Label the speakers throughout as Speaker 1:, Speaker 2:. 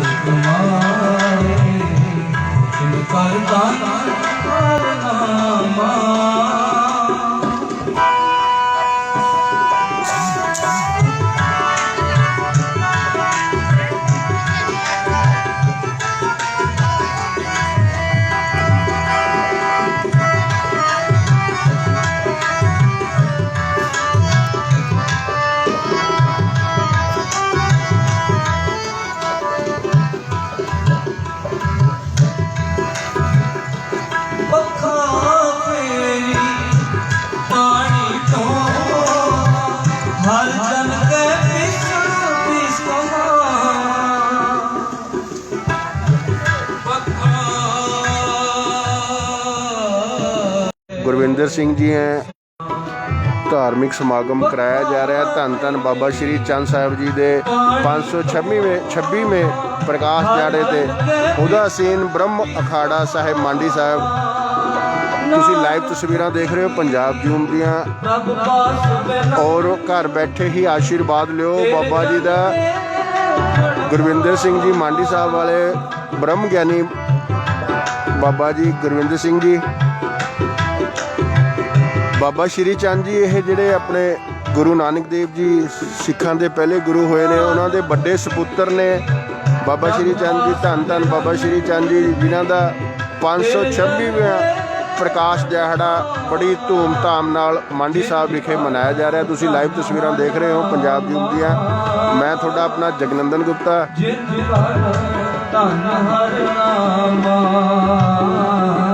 Speaker 1: ਤੁਮਾਰੇ ਜਿਨ ਕਰਤਾ
Speaker 2: ਗੁਰਵਿੰਦਰ ਸਿੰਘ ਜੀ ਹੈ। ਧਾਰਮਿਕ ਸਮਾਗਮ ਕਰਾਇਆ ਜਾ ਰਿਹਾ ਹੈ। ਧੰਨ ਧੰਨ ਬਾਬਾ ਸ਼੍ਰੀ ਚੰਦ ਸਾਹਿਬ ਜੀ ਦੇ 526ਵੇਂ 26ਵੇਂ ਪ੍ਰਕਾਸ਼ ਦਿਹਾੜੇ ਤੇ ਉਦਾਸੀਨ ਬ੍ਰਹਮ ਅਖਾੜਾ ਸਾਹਿਬ ਮੰਡੀ ਸਾਹਿਬ। ਤੁਸੀਂ ਲਾਈਵ ਤਸਵੀਰਾਂ ਦੇਖ ਰਹੇ ਹੋ ਪੰਜਾਬ ਜੂਮ ਦੀਆਂ। ਔਰ ਘਰ ਬੈਠੇ ਹੀ ਆਸ਼ੀਰਵਾਦ ਲਿਓ ਬਾਬਾ ਜੀ ਦਾ। ਗੁਰਵਿੰਦਰ ਸਿੰਘ ਜੀ ਮੰਡੀ ਸਾਹਿਬ ਵਾਲੇ ਬ੍ਰਹਮ ਗਿਆਨੀ ਬਾਬਾ ਜੀ ਗੁਰਵਿੰਦਰ ਸਿੰਘ ਜੀ। ਬਾਬਾ ਸ਼੍ਰੀ ਚੰਦ ਜੀ, ਇਹ ਜਿਹੜੇ ਆਪਣੇ ਗੁਰੂ ਨਾਨਕ ਦੇਵ ਜੀ ਸਿੱਖਾਂ ਦੇ ਪਹਿਲੇ ਗੁਰੂ ਹੋਏ ਨੇ, ਉਹਨਾਂ ਦੇ ਵੱਡੇ ਸੁਪੁੱਤਰ ਨੇ। ਬਾਬਾ ਸ਼੍ਰੀ ਚੰਦ ਜੀ, ਧੰਨ ਧੰਨ ਬਾਬਾ ਸ਼੍ਰੀ ਚੰਦ ਜੀ, ਜਿਨ੍ਹਾਂ ਦਾ 526ਵਾਂ ਪ੍ਰਕਾਸ਼ ਦਿਹਾੜਾ ਬੜੀ ਧੂਮ-ਧਾਮ ਨਾਲ ਮੰਡੀ ਸਾਹਿਬ ਵਿਖੇ ਮਨਾਇਆ ਜਾ ਰਿਹਾ। ਤੁਸੀਂ ਲਾਈਵ ਤਸਵੀਰਾਂ ਦੇਖ ਰਹੇ ਹੋ ਪੰਜਾਬ ਜੂਮ ਦੀਆਂ। ਮੈਂ ਤੁਹਾਡਾ ਆਪਣਾ ਜਗਨੰਦਨ ਗੁਪਤਾ।
Speaker 1: ਜਿਨ ਹਰ ਨਾਮਾ।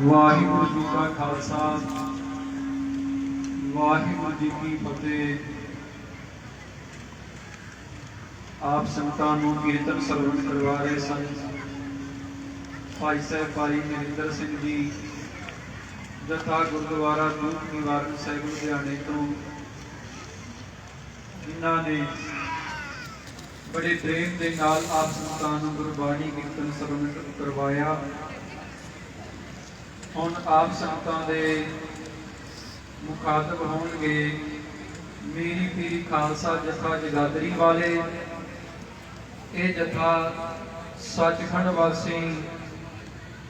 Speaker 3: ਵਾਹਿਗੁਰੂ ਜੀ ਕਾ ਖਾਲਸਾ, ਵਾਹਿਗੁਰੂ ਜੀ ਕੀ ਫਤਿਹ। ਆਪ ਸੰਗਤਾਂ ਨੂੰ ਕੀਰਤਨ ਸਰਵਣ ਕਰਵਾ ਰਹੇ ਸਨ। ਭਾਈ ਸਾਹਿਬ, ਭਾਈ ਨਰਿੰਦਰ ਸਿੰਘ ਜੀ, ਜਥਾ ਗੁਰਦੁਆਰਾ ਦੂਖ ਨਿਵਾਰਨ ਸਾਹਿਬ ਲੁਧਿਆਣੇ ਤੋਂ, ਜਿਨ੍ਹਾਂ ਨੇ ਬੜੇ ਪ੍ਰੇਮ ਦੇ ਨਾਲ ਆਪ ਸੰਗਤਾਂ ਨੂੰ ਗੁਰਬਾਣੀ ਕੀਰਤਨ ਸਰਵਣ ਕਰਵਾਇਆ। ਹੁਣ ਆਪ ਸੰਗਤਾਂ ਦੇ ਮੁਖਾਤਬ ਹੋਣਗੇ। ਮੇਰੀ ਪੀਰੀ ਖਾਲਸਾ ਜਥਾ ਜਗਾਦਰੀ ਵਾਲੇ, ਇਹ ਜਥਾ ਸੱਚਖੰਡ ਵਾਸੀ,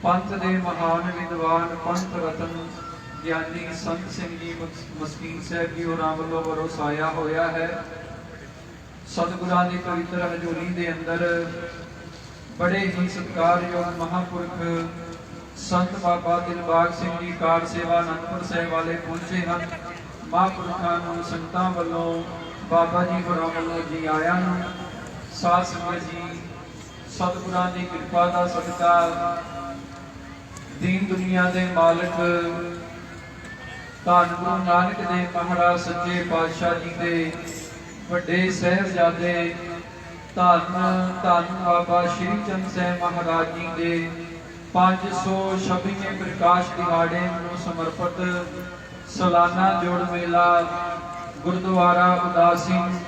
Speaker 3: ਪੰਥ ਦੇ ਮਹਾਨ ਵਿਦਵਾਨ, ਪੰਥ ਰਤਨ ਗਿਆਨੀ ਸੰਤ ਸਿੰਘ ਜੀ ਮਸ- ਮਸਕੀਨ ਸਾਹਿਬ ਜੀ ਹੋਰਾਂ ਵੱਲੋਂ ਵਰੋਸਾਇਆ ਹੋਇਆ ਹੈ। ਸਤਿਗੁਰਾਂ ਦੀ ਪਵਿੱਤਰ ਹਜ਼ੂਰੀ ਦੇ ਅੰਦਰ ਬੜੇ ਹੀ ਸਤਿਕਾਰਯੋਗ ਮਹਾਪੁਰਖ ਸੰਤ ਬਾਬਾ ਦਿਲਬਾਗ ਸਿੰਘ ਜੀ, ਕਾਰ ਸੇਵਾ, ਅਨੰਦਪੁਰ ਸਾਹਿਬ ਵਾਲੇ ਪਹੁੰਚੇ ਹਨ। ਮਹਾਂਪੁਰਖਾਂ ਨੂੰ, ਸੰਗਤਾਂ ਵੱਲੋਂ ਬਾਬਾ ਜੀ ਹੋਰਾਂ ਵੱਲੋਂ ਜੀ ਆਇਆਂ ਨੂੰ। ਸਾਧ ਸੰਗਤ ਜੀ, ਸਤਿਗੁਰਾਂ ਦੀ ਕਿਰਪਾ ਦਾ ਸਦਕਾ ਦੀਨ ਦੁਨੀਆ ਦੇ ਮਾਲਕ ਧੰਨ ਗੁਰੂ ਨਾਨਕ ਦੇਵ ਮਹਾਰਾਜ ਸੱਚੇ ਪਾਤਸ਼ਾਹ ਜੀ ਦੇ ਵੱਡੇ ਸਹਿਬਜ਼ਾਦੇ ਧੰਨ ਧੰਨ ਬਾਬਾ ਸ਼੍ਰੀ ਚੰਦ ਸਾਹਿਬ ਮਹਾਰਾਜ ਜੀ ਦੇ 526ਵੇਂ ਪ੍ਰਕਾਸ਼ ਦਿਹਾੜੇ ਨੂੰ ਸਮਰਪਿਤ ਸਾਲਾਨਾ ਜੋੜ ਮੇਲਾ ਗੁਰਦੁਆਰਾ ਉਦਾਸੀਨ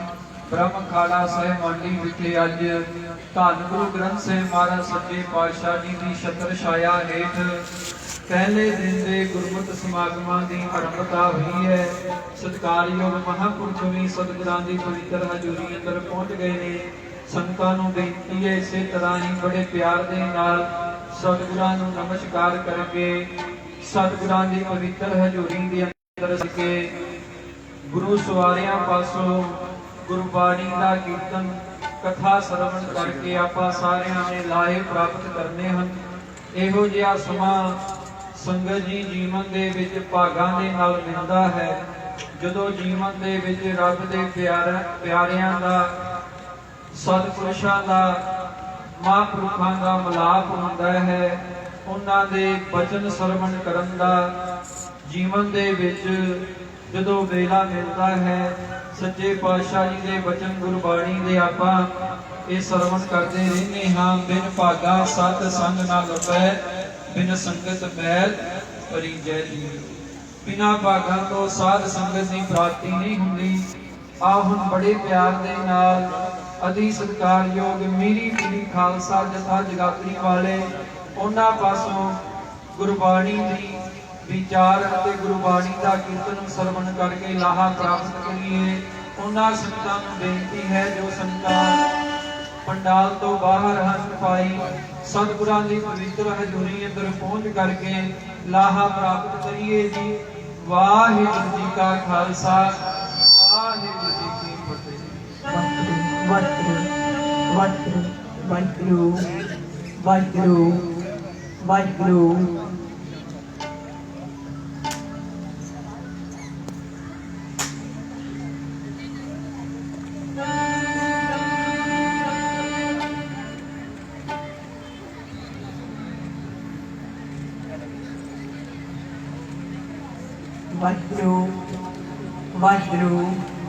Speaker 3: ਬ੍ਰਹਮ ਸਾਹਿਬ ਮੰਡੀ ਵਿਖੇ ਅੱਜ ਧੰਨ ਗੁਰੂ ਗ੍ਰੰਥ ਸਾਹਿਬ ਮਹਾਰਾਜ ਸੱਚੇ ਪਾਤਸ਼ਾਹ ਜੀ ਦੀ ਛਤਰ ਛਾਇਆ ਹੇਠ ਪਹਿਲੇ ਦਿਨ ਦੇ ਗੁਰਮਤਿ ਸਮਾਗਮਾਂ ਦੀ ਆਰੰਭਤਾ ਹੋਈ ਹੈ। ਸਤਿਕਾਰਯੋਗ ਮਹਾਂਪੁਰਖ ਵੀ ਸਤਿਗੁਰਾਂ ਦੀ ਪਵਿੱਤਰ ਹਜ਼ੂਰੀ ਅੰਦਰ ਪਹੁੰਚ ਗਏ ਨੇ। ਸੰਗਤਾਂ ਨੂੰ ਬੇਨਤੀ ਹੈ ਇਸੇ ਤਰ੍ਹਾਂ ਹੀ ਬੜੇ ਪਿਆਰ ਦੇ ਨਾਲ ਸਤਿਗੁਰਾਂ ਨੂੰ ਨਮਸਕਾਰ ਕਰਕੇ ਸਤਿਗੁਰਾਂ ਦੀ ਪਵਿੱਤਰ ਹਜ਼ੂਰੀ ਦੇ ਅੰਦਰ ਸਕੇ ਗੁਰੂ ਸਵਾਰਿਆਂ ਪਾਸੋਂ ਗੁਰਬਾਣੀ ਦਾ ਕੀਰਤਨ, ਕਥਾ ਸਰਵਣ ਕਰਕੇ ਆਪਾਂ ਸਾਰਿਆਂ ਨੇ ਲਾਹੇ ਪ੍ਰਾਪਤ ਕਰਨੇ ਹਨ। ਇਹੋ ਜਿਹਾ ਸਮਾਂ ਸੰਗਤ ਜੀ ਜੀਵਨ ਦੇ ਵਿੱਚ ਭਾਗਾਂ ਦੇ ਨਾਲ ਮਿਲਦਾ ਹੈ। ਜਦੋਂ ਜੀਵਨ ਦੇ ਵਿੱਚ ਰੱਬ ਦੇ ਪਿਆਰ ਪਿਆਰਿਆਂ ਦਾ, ਸਤਿਪੁਰਸ਼ਾਂ ਦਾ ਮਹਾਂਪੁਰਖਾਂ ਦਾ ਮਿਲਾਪ ਹੁੰਦਾ ਹੈ, ਉਹਨਾਂ ਦੇ ਬਚਨ ਸਰਵਣ ਕਰਨ ਦਾ ਜੀਵਨ ਦੇ ਵਿੱਚ ਜਦੋਂ ਵੇਲਾ ਮਿਲਦਾ ਹੈ, ਸੱਚੇ ਪਾਤਸ਼ਾਹ ਜੀ ਦੇ ਬਚਨ ਗੁਰਬਾਣੀ ਦੇ ਆਪਾਂ ਇਹ ਸਰਵਣ ਕਰਦੇ ਰਹਿੰਦੇ ਹਾਂ, ਬਿਨ ਭਾਗਾ ਸਤ ਸੰਗ ਨਾ ਲੱਭੈ, ਬਿਨ ਸੰਗਤ ਮੈਲ ਪਰਿਜੈ ਜੀ ਬਿਨਾ ਭਾਗਾਂ ਤੋਂ ਸਾਧ ਸੰਗਤ ਦੀ ਪ੍ਰਾਪਤੀ ਨਹੀਂ ਹੁੰਦੀ। ਆ ਹੁਣ ਬੜੇ ਪਿਆਰ ਦੇ ਨਾਲ ਅਧੀ ਸਤਿਕਾਰਯੋਗ ਮੀਰੀ ਪੀਰੀ ਖਾਲਸਾ ਜਥਾ ਜਗਾਤਰੀ ਵਾਲੇ, ਉਹਨਾਂ ਪਾਸੋਂ ਗੁਰਬਾਣੀ ਦੀ ਵਿਚਾਰ ਅਤੇ ਗੁਰਬਾਣੀ ਦਾ ਕੀਰਤਨ ਸਰਵਣ ਕਰਕੇ ਲਾਹਾ ਪ੍ਰਾਪਤ ਕਰੀਏ। ਉਹਨਾਂ ਸੰਤਾਂ ਨੂੰ ਬੇਨਤੀ ਹੈ, ਜੋ ਸੰਤਾਂ ਪੰਡਾਲ ਤੋਂ ਬਾਹਰ ਹਨ ਪਾਈ ਸਤਿਗੁਰਾਂ ਦੀ ਪਵਿੱਤਰ ਹਜ਼ੂਰੀ ਅੰਦਰ ਪਹੁੰਚ ਕਰਕੇ ਲਾਹਾ ਪ੍ਰਾਪਤ ਕਰੀਏ ਜੀ। ਵਾਹਿਗੁਰੂ ਜੀ ਕਾ Khalsa.
Speaker 4: Vajru, Vajru, Vajru, Vajru, Vajru. Vajru, Vajru,
Speaker 2: Vajru.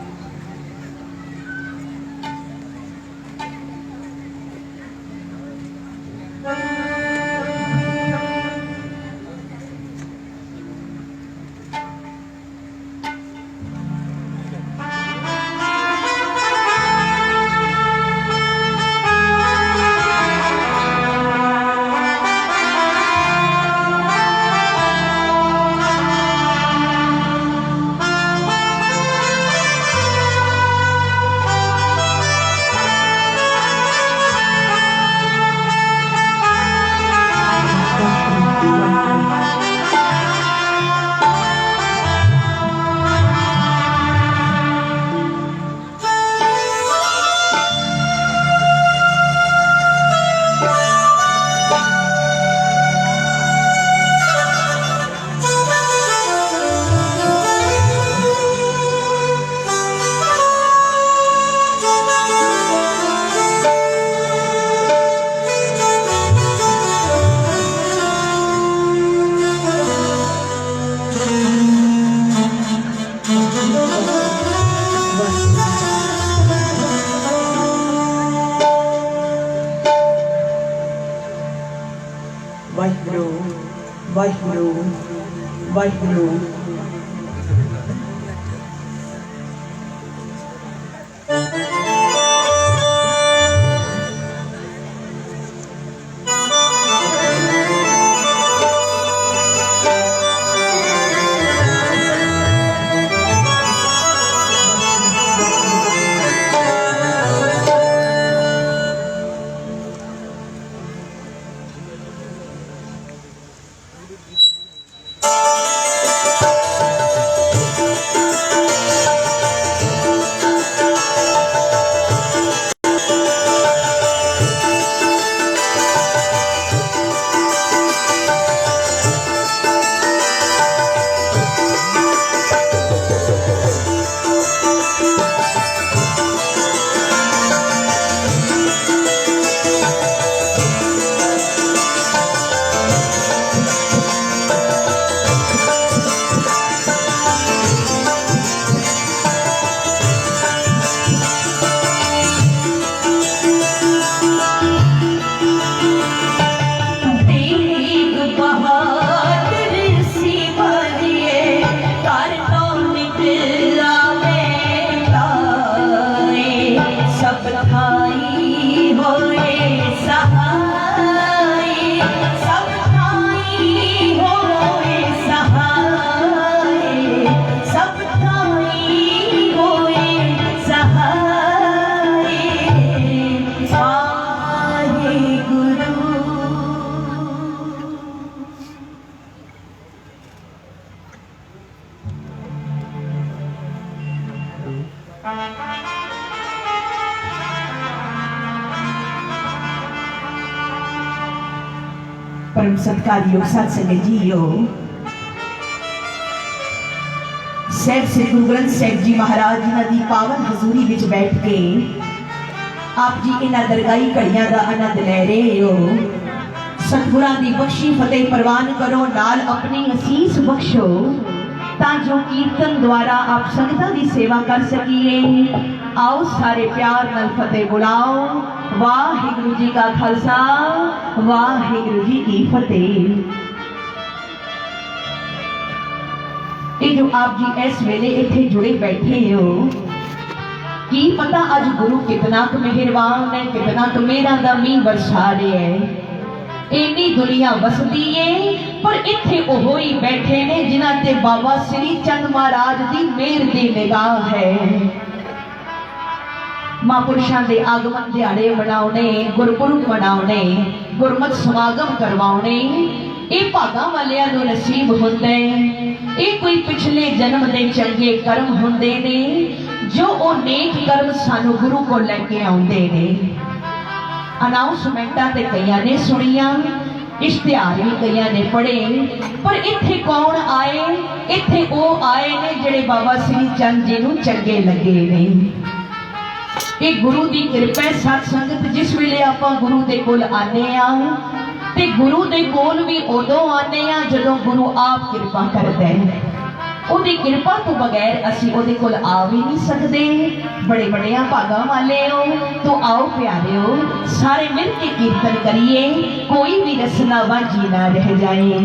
Speaker 4: ਪਰਮ ਸਤਿਕਾਰਯੋਗ ਸਾਧ ਜੀਓ ਸਹਿਬ ਸ੍ਰੀ ਗੁਰੂ ਗ੍ਰੰਥ ਸਾਹਿਬ ਜੀ ਮਹਾਰਾਜ ਜੀ ਦੀ ਪਾਵਨ ਹਜ਼ੂਰੀ ਵਿੱਚ ਬੈਠ ਕੇ ਆਪ ਜੀ ਇਹਨਾਂ ਦਰਗਾਹੀ ਘੜੀਆਂ ਦਾ ਆਨੰਦ ਲੈ ਰਹੇ ਹੋ ਸਤਿਗੁਰਾਂ ਦੀ ਬਖਸ਼ੀ ਫਤਿਹ ਪ੍ਰਵਾਨ ਕਰੋ ਨਾਲ ਆਪਣੀ ਅਸੀਸ ਬਖਸ਼ੋ ਤਾਂ ਜੋ ਕੀਰਤਨ ਦੁਆਰਾ ਆਪ ਸੰਗਤਾਂ ਦੀ ਸੇਵਾ ਕਰ ਸਕੀਏ ਆਓ ਸਾਰੇ ਪਿਆਰ ਨਾਲ ਫਤਿਹ ਬੁਲਾਓ ਵਾਹਿਗੁਰੂ ਜੀ ਕਾ ਖਾਲਸਾ, ਵਾਹਿਗੁਰੂ ਜੀ ਕੀ ਫਤਿਹ। ਇਹ ਜੋ ਆਪ ਜੀ ਇਸ ਵੇਲੇ ਇੱਥੇ ਜੁੜੇ ਬੈਠੇ ਹੋ, ਕੀ ਪਤਾ ਅੱਜ ਗੁਰੂ ਕਿਤਨਾ ਕੁ ਮਿਹਰਬਾਨ ਹੈ, ਕਿਤਨਾ ਕੁ ਮੇਰਾ ਦਾ ਮੀਂਹ ਵਰਸਾ ਰਿਹਾ ਹੈ। ਇੰਨੀ ਦੁਨੀਆ ਵਸਦੀ ਏ, ਪਰ ਇੱਥੇ ਉਹ ਹੀ ਬੈਠੇ ਨੇ ਜਿਨ੍ਹਾਂ ਤੇ ਬਾਬਾ ਸ੍ਰੀ ਚੰਦ ਮਹਾਰਾਜ ਦੀ ਮਿਹਰ ਦੀ ਨਿਗਾਹ ਹੈ। ਮਹਾਂਪੁਰਸ਼ਾਂ ਦੇ ਆਗਮਨ ਦਿਹਾੜੇ ਮਨਾਉਣੇ, ਗੁਰਪੁਰਬ ਮਨਾਉਣੇ, ਗੁਰਮਤਿ ਸਮਾਗਮ ਕਰਵਾਉਣੇ, ਇਹ ਭਾਗਾਂ ਵਾਲਿਆਂ ਨੂੰ ਨਸੀਬ ਹੁੰਦਾ, ਇਹ ਕੋਈ ਪਿਛਲੇ ਜਨਮ ਦੇ ਚੰਗੇ ਕਰਮ ਹੁੰਦੇ ਨੇ, ਜੋ ਉਹ ਨੇਕ ਕਰਮ ਸਾਨੂੰ ਗੁਰੂ ਕੋਲ ਲੈ ਕੇ ਆਉਂਦੇ ਨੇ। ਅਨਾਉਂਸਮੈਂਟਾਂ ਤੇ ਕਈਆਂ ਨੇ ਸੁਣੀਆਂ, ਇਸ਼ਤਿਹਾਰ ਵੀ ਕਈਆਂ ਨੇ ਪੜ੍ਹੇ, ਪਰ ਇੱਥੇ ਕੌਣ ਆਏ? ਇੱਥੇ ਉਹ ਆਏ ਨੇ ਜਿਹੜੇ ਬਾਬਾ ਸ੍ਰੀ ਚੰਦ ਜੀ ਨੂੰ ਚੰਗੇ ਲੱਗੇ ਨੇ। ਇਹ ਗੁਰੂ ਦੀ ਕਿਰਪਾ ਹੈ ਸਤ ਸੰਗਤ, ਜਿਸ ਵੇਲੇ ਆਪਾਂ ਗੁਰੂ ਦੇ ਕੋਲ ਆਨੇ ਆ ਤੇ ਗੁਰੂ ਦੇ ਕੋਲ ਵੀ ਉਦੋਂ ਆਨੇ ਆ ਜਦੋਂ ਗੁਰੂ ਆਪ ਕਿਰਪਾ ਕਰਦਾ ਹੈ। ਉਹਦੀ ਕਿਰਪਾ ਤੋਂ ਬਗੈਰ ਅਸੀਂ ਉਹਦੇ ਕੋਲ ਆ ਵੀ ਨਹੀਂ ਸਕਦੇ। ਬੜੇ ਬੜਿਆਂ ਭਾਗਾਂ ਵਾਲੇ ਹੋ, ਤੋ ਆਓ ਪਿਆਰਿਓ, ਸਾਰੇ ਮਿਲ ਕੇ ਕੀਰਤਨ ਕਰੀਏ, ਕੋਈ ਵੀ ਰਸਨਾ ਵਾਂਝੀ ਨਾ ਰਹਿ ਜਾਏ।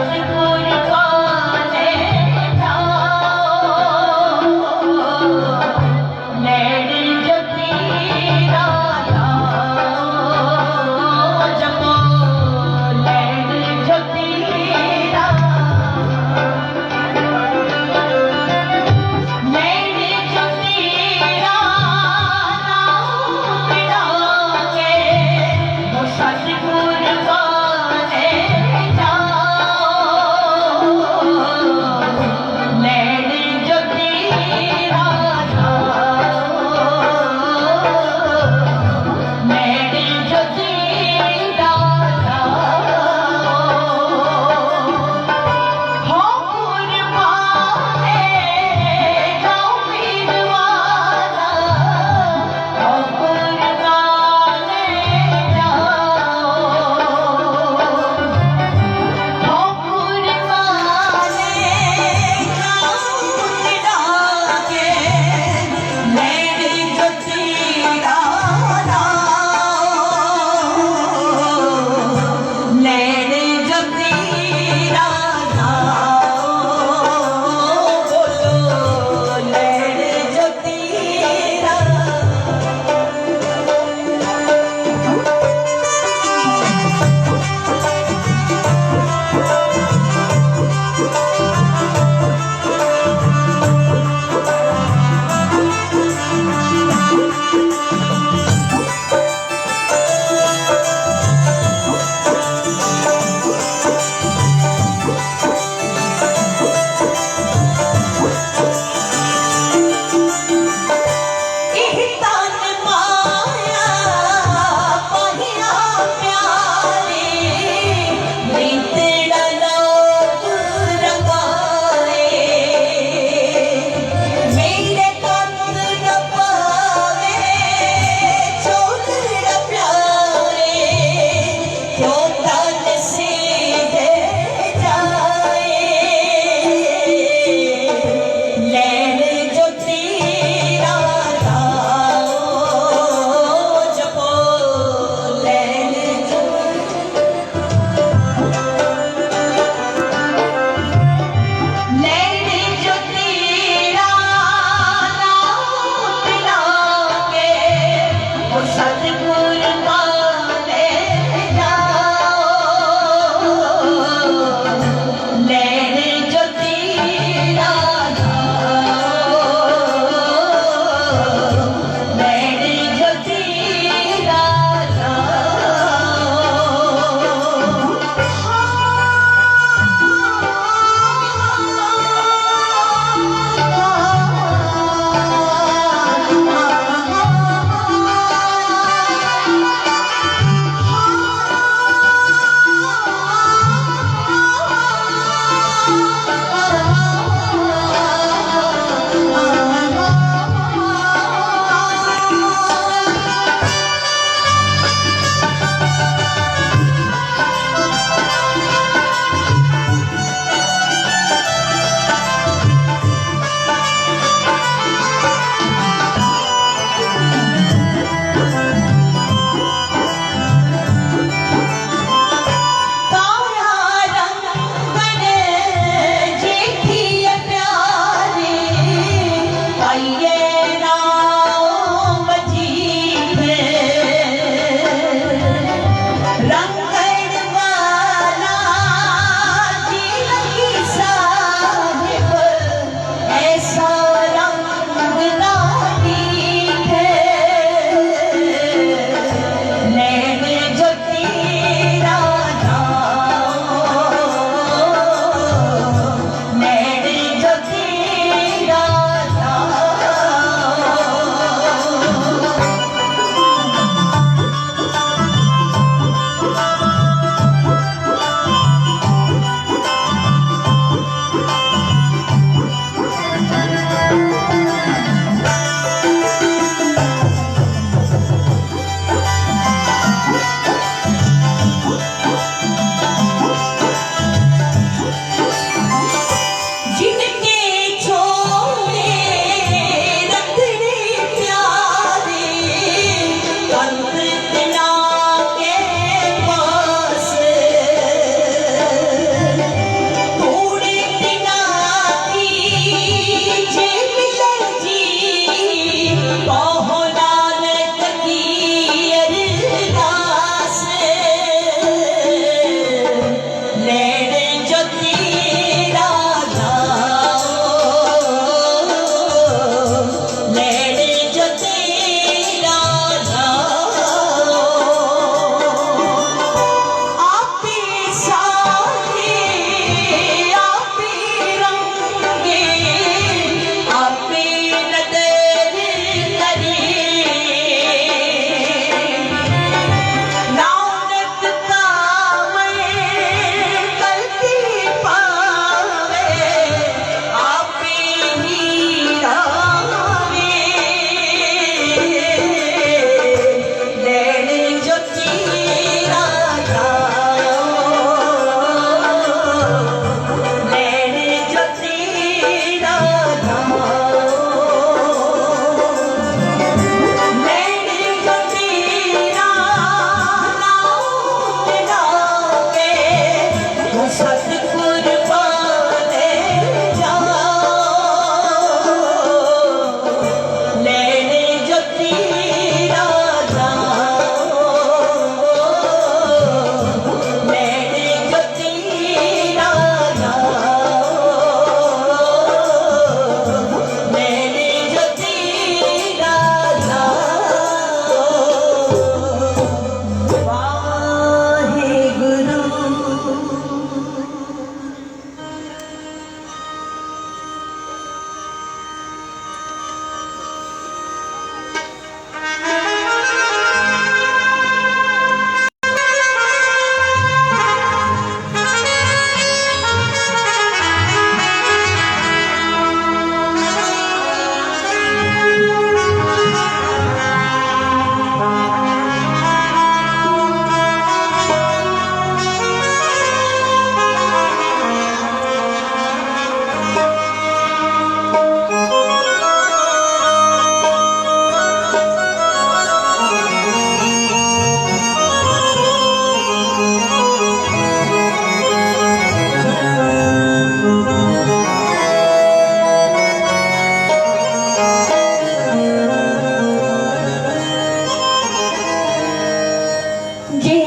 Speaker 4: ਉਹ ਸਤਿਗੁਰ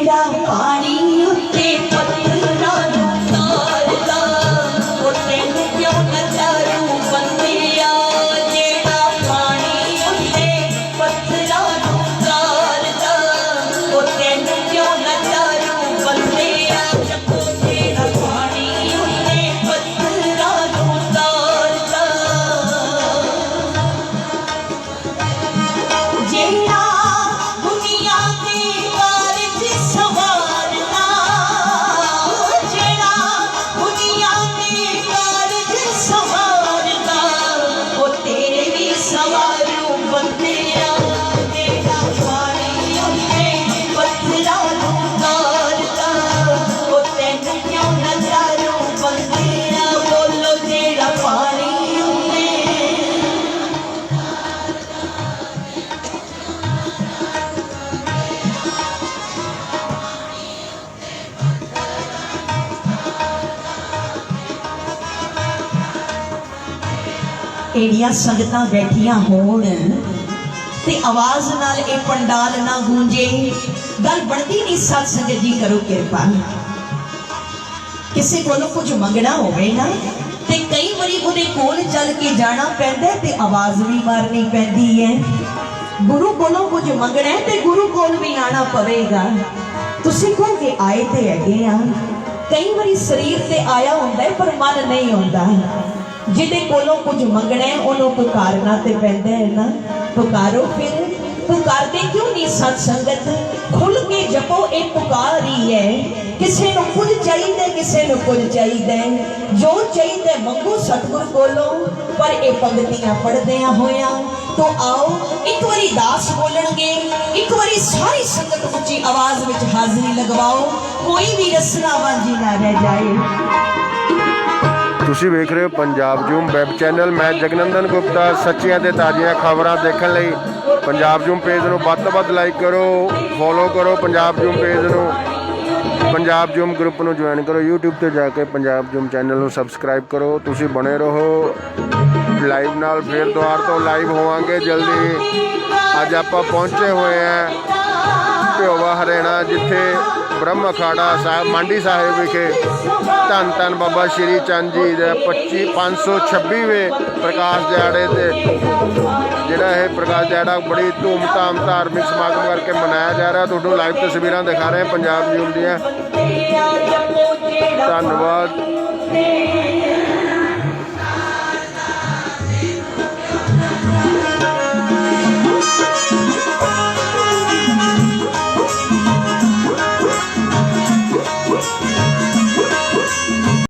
Speaker 4: വിടാം പാടിയുറ്റ ਇਹੜੀਆਂ ਸੰਗਤਾਂ ਬੈਠੀਆਂ ਹੋਣ, ਤੇ ਆਵਾਜ਼ ਨਾਲ ਇਹ ਪੰਡਾਲ ਨਾ ਗੂੰਜੇ, ਗੱਲ ਬਣਦੀ ਨਹੀਂ ਸਤ ਸੰਗਤ ਜੀ ਕਰੋ ਕਿਰਪਾ। ਕਿਸੇ ਕੋਲੋਂ ਕੁਝ ਮੰਗਣਾ ਹੋਵੇ ਨਾ, ਤੇ ਕਈ ਵਾਰੀ ਉਹਦੇ ਕੋਲ ਚੱਲ ਕੇ ਜਾਣਾ ਪੈਂਦਾ ਤੇ ਆਵਾਜ਼ ਵੀ ਮਾਰਨੀ ਪੈਂਦੀ ਹੈ। ਗੁਰੂ ਕੋਲੋਂ ਕੁਝ ਮੰਗਣਾ ਤੇ ਗੁਰੂ ਕੋਲ ਵੀ ਆਣਾ ਪਵੇਗਾ। ਤੁਸੀਂ ਕਹੋਗੇ ਆਏ ਤੇ ਹੈਗੇ ਆ। ਕਈ ਵਾਰੀ ਸਰੀਰ ਤੇ ਆਇਆ ਹੁੰਦਾ ਪਰ ਮਨ ਨਹੀਂ ਆਉਂਦਾ। ਜਿਹਦੇ ਕੋਲੋਂ ਕੁਝ ਮੰਗਣਾ ਹੈ, ਉਹਨੂੰ ਪੁਕਾਰਨਾ ਤੇ ਪੈਂਦਾ ਹੈ ਨਾ। ਪੁਕਾਰੋ ਫਿਰ। ਪੁਕਾਰਦੇ ਕਿਉਂ ਨਹੀਂ ਸਤ ਸੰਗਤ? ਖੁੱਲ ਕੇ ਜਪੋ, ਇਹ ਪੁਕਾਰ ਹੀ ਹੈ। ਕਿਸੇ ਨੂੰ ਕੁਝ ਚਾਹੀਦਾ, ਕਿਸੇ ਨੂੰ ਕੁਝ ਚਾਹੀਦਾ ਜੋ ਚਾਹੀਦਾ ਮੰਗੋ ਸਤਿਗੁਰ ਕੋਲੋਂ। ਪਰ ਇਹ ਪੰਗਤੀਆਂ ਪੜ੍ਹਦਿਆਂ ਹੋਇਆਂ ਤੋ ਆਓ, ਇੱਕ ਵਾਰੀ ਦਾਸ ਬੋਲਣਗੇ। ਇੱਕ ਵਾਰੀ ਸਾਰੀ ਸੰਗਤ ਉੱਚੀ ਆਵਾਜ਼ ਵਿੱਚ ਹਾਜ਼ਰੀ ਲਗਵਾਓ। ਕੋਈ ਵੀ ਰਸਨਾ ਵਾਂਝੀ ਨਾ ਰਹਿ ਜਾਏ।
Speaker 2: ਤੁਸੀਂ ਵੇਖ ਰਹੇ ਹੋ ਪੰਜਾਬ ਜੂਮ ਵੈਬ ਚੈਨਲ। ਮੈਂ ਜਗਨੰਦਨ ਗੁਪਤਾ, ਸੱਚੀਆਂ ਤੇ ਤਾਜ਼ੀਆਂ ਖਬਰਾਂ ਦੇਖਣ ਲਈ ਪੰਜਾਬ ਜੂਮ ਪੇਜ ਨੂੰ ਵੱਧ ਤੋਂ ਵੱਧ ਲਾਈਕ ਕਰੋ ਫੋਲੋ ਕਰੋ ਪੰਜਾਬ ਜੂਮ ਪੇਜ ਨੂੰ। ਪੰਜਾਬ ਜੂਮ ਗਰੁੱਪ ਨੂੰ ਜੁਆਇਨ ਕਰੋ, YouTube ਤੇ ਜਾ ਕੇ ਪੰਜਾਬ ਜੂਮ ਚੈਨਲ ਨੂੰ ਸਬਸਕ੍ਰਾਈਬ ਕਰੋ। ਤੁਸੀਂ ਬਣੇ ਰਹੋ। ਲਾਈਵ ਨਾਲ ਫੇਰ ਦੁਆਰ ਤੋਂ ਲਾਈਵ ਹੋਵਾਂਗੇ ਜਲਦੀ। ਅੱਜ ਆਪਾਂ ਪਹੁੰਚੇ ਹੋਏ ਹਾਂ ਪਿਓਵਾ ਹਰਿਆਣਾ, ਜਿੱਥੇ ਬ੍ਰਹਮ ਅਖਾੜਾ ਸਾਹਿਬ, ਮੰਡੀ ਸਾਹਿਬ ਵਿਖੇ ਧੰਨ ਧੰਨ ਬਾਬਾ ਸ਼੍ਰੀ ਚੰਦ ਜੀ ਦੇ 25 526ਵੇਂ ਪ੍ਰਕਾਸ਼ ਦਿਹਾੜੇ ਤੇ ਜਿਹੜਾ ਇਹ ਪ੍ਰਕਾਸ਼ ਦਿਹਾੜਾ ਬੜੀ ਧੂਮਧਾਮ ਧਾਰਮਿਕ ਸਮਾਗਮ ਕਰਕੇ ਮਨਾਇਆ ਜਾ ਰਿਹਾ। ਤੁਹਾਨੂੰ ਲਾਈਵ ਤਸਵੀਰਾਂ ਦਿਖਾ ਰਹੇ ਪੰਜਾਬ ਨਿਊਜ਼ ਦੀਆਂ।
Speaker 4: ਧੰਨਵਾਦ।